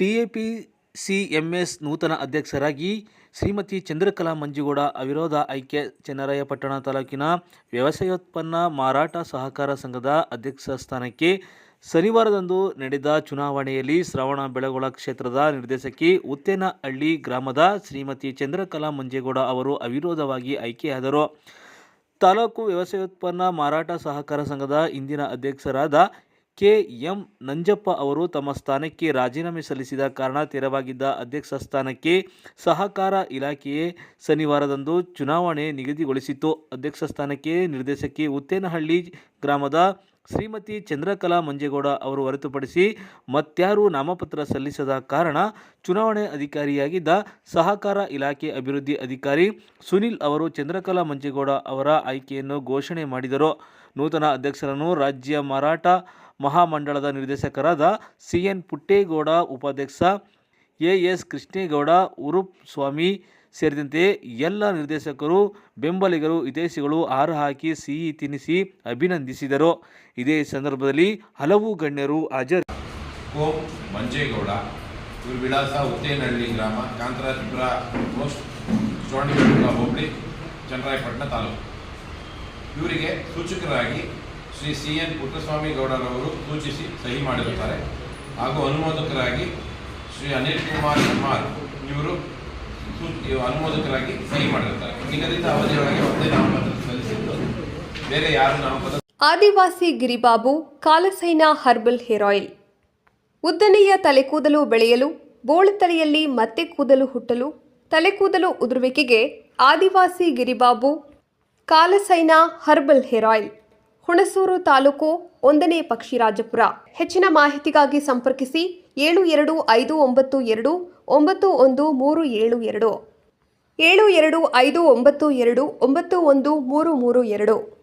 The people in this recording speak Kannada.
ಟಿಎಪಿಸಿಎಂಎಸ್ ನೂತನ ಅಧ್ಯಕ್ಷರಾಗಿ ಶ್ರೀಮತಿ ಚಂದ್ರಕಲಾ ಮಂಜುಗೌಡ ಅವಿರೋಧ ಆಯ್ಕೆ ಚನ್ನರಾಯಪಟ್ಟಣ ತಾಲೂಕಿನ ವ್ಯವಸಾಯೋತ್ಪನ್ನ ಮಾರಾಟ ಸಹಕಾರ ಸಂಘದ ಅಧ್ಯಕ್ಷ ಸ್ಥಾನಕ್ಕೆ ಶನಿವಾರದಂದು ನಡೆದ ಚುನಾವಣೆಯಲ್ಲಿ ಶ್ರವಣ ಬೆಳಗೊಳ ಕ್ಷೇತ್ರದ ನಿರ್ದೇಶಕಿ ಉತ್ತೇನಹಳ್ಳಿ ಗ್ರಾಮದ ಶ್ರೀಮತಿ ಚಂದ್ರಕಲಾ ಮಂಜೇಗೌಡ ಅವರು ಅವಿರೋಧವಾಗಿ ಆಯ್ಕೆಯಾದರು. ತಾಲೂಕು ವ್ಯವಸಾಯೋತ್ಪನ್ನ ಮಾರಾಟ ಸಹಕಾರ ಸಂಘದ ಇಂದಿನ ಅಧ್ಯಕ್ಷರಾದ ಕೆ ಎಂ ನಂಜಪ್ಪ ಅವರು ತಮ್ಮ ಸ್ಥಾನಕ್ಕೆ ರಾಜೀನಾಮೆ ಸಲ್ಲಿಸಿದ ಕಾರಣ ತೆರವಾಗಿದ್ದ ಅಧ್ಯಕ್ಷ ಸ್ಥಾನಕ್ಕೆ ಸಹಕಾರ ಇಲಾಖೆಯೇ ಶನಿವಾರದಂದು ಚುನಾವಣೆ ನಿಗದಿಗೊಳಿಸಿತ್ತು. ಅಧ್ಯಕ್ಷ ಸ್ಥಾನಕ್ಕೆ ನಿರ್ದೇಶಕಿ ಉತ್ತೇನಹಳ್ಳಿ ಗ್ರಾಮದ ಶ್ರೀಮತಿ ಚಂದ್ರಕಲಾ ಮಂಜೇಗೌಡ ಅವರು ಹೊರತುಪಡಿಸಿ ಮತ್ಯಾರೂ ನಾಮಪತ್ರ ಸಲ್ಲಿಸದ ಕಾರಣ ಚುನಾವಣೆ ಅಧಿಕಾರಿಯಾಗಿದ್ದ ಸಹಕಾರ ಇಲಾಖೆ ಅಭಿವೃದ್ಧಿ ಅಧಿಕಾರಿ ಸುನಿಲ್ ಅವರು ಚಂದ್ರಕಲಾ ಮಂಜೇಗೌಡ ಅವರ ಆಯ್ಕೆಯನ್ನು ಘೋಷಣೆ ಮಾಡಿದರು. ನೂತನ ಅಧ್ಯಕ್ಷರನ್ನು ರಾಜ್ಯ ಮಾರಾಟ ಮಹಾಮಂಡಳದ ನಿರ್ದೇಶಕರಾದ ಸಿ ಎನ್ ಪುಟ್ಟೇಗೌಡ, ಉಪಾಧ್ಯಕ್ಷ ಎ ಎಸ್ ಕೃಷ್ಣೇಗೌಡ ಉರುಪ್ ಸ್ವಾಮಿ ಸೇರಿದಂತೆ ಎಲ್ಲ ನಿರ್ದೇಶಕರು, ಬೆಂಬಲಿಗರು ಹಿತೈಷಿಗಳು ಆರು ಹಾಕಿ ಸಿಹಿ ತಿನ್ನಿಸಿ ಅಭಿನಂದಿಸಿದರು. ಇದೇ ಸಂದರ್ಭದಲ್ಲಿ ಹಲವು ಗಣ್ಯರು ಹಾಜರು ಓಂ ಮಂಜೇಗೌಡ, ಇವರು ವಿಳಾಸ ಉತ್ತೇನಹಳ್ಳಿ ಗ್ರಾಮ, ಕಾಂತರಾಜಪುರ ಪೋಸ್ಟ್ ಚೋಣಿಬೆಳಗುಳ ಹೋಬಳಿ, ಚನ್ನರಾಯಪಟ್ಟಣ ತಾಲೂಕು. ಇವರಿಗೆ ಸೂಚಕರಾಗಿ ಶ್ರೀ ಸಿ ಎನ್ ಪುಟ್ಟಸ್ವಾಮಿ ಗೌಡರವರು ಸೂಚಿಸಿ ಸಹಿ ಮಾಡಿರುತ್ತಾರೆ. ಹಾಗೂ ಅನುಮೋದಕರಾಗಿ ಶ್ರೀ ಅನಿಲ್ ಕುಮಾರ್ ಕುಮಾರ್ ಇವರು ಅನುಮೋದಕರಾಗಿ ಸಹಿ ಮಾಡಿರುತ್ತಾರೆ ನಿಗದಿತ ಅವಧಿಯೊಳಗೆ ಒಂದೇ ನಾಮಪತ್ರ ಸಲ್ಲಿಸಿದ್ದು ಬೇರೆ ಯಾರು ನಾಮಪತ್ರ ಆದಿವಾಸಿ ಗಿರಿಬಾಬು, ಕಾಲಸೈನ ಹರ್ಬಲ್ ಹೇರ್ ಆಯಿಲ್. ಉದ್ದನೆಯ ತಲೆಕೂದಲು ಬೆಳೆಯಲು, ಬೋಳು ತಲೆಯಲ್ಲಿ ಮತ್ತೆ ಕೂದಲು ಹುಟ್ಟಲು, ತಲೆಕೂದಲು ಉದುರುವಿಕೆಗೆ ಆದಿವಾಸಿ ಗಿರಿಬಾಬು, ಕಾಲಸೈನ ಹರ್ಬಲ್ ಹೇರ್ ಆಯಿಲ್. ಹುಣಸೂರು ತಾಲೂಕು ಒಂದನೇ ಪಕ್ಷಿರಾಜಪುರ. ಹೆಚ್ಚಿನ ಮಾಹಿತಿಗಾಗಿ ಸಂಪರ್ಕಿಸಿ ಏಳು ಎರಡು ಐದು ಒಂಬತ್ತು ಎರಡು ಒಂಬತ್ತು ಒಂದು ಮೂರು ಏಳು ಎರಡು. ಏಳು ಎರಡು ಐದು ಒಂಬತ್ತು ಎರಡು, ಒಂಬತ್ತು ಒಂದು ಮೂರು ಮೂರು ಎರಡು.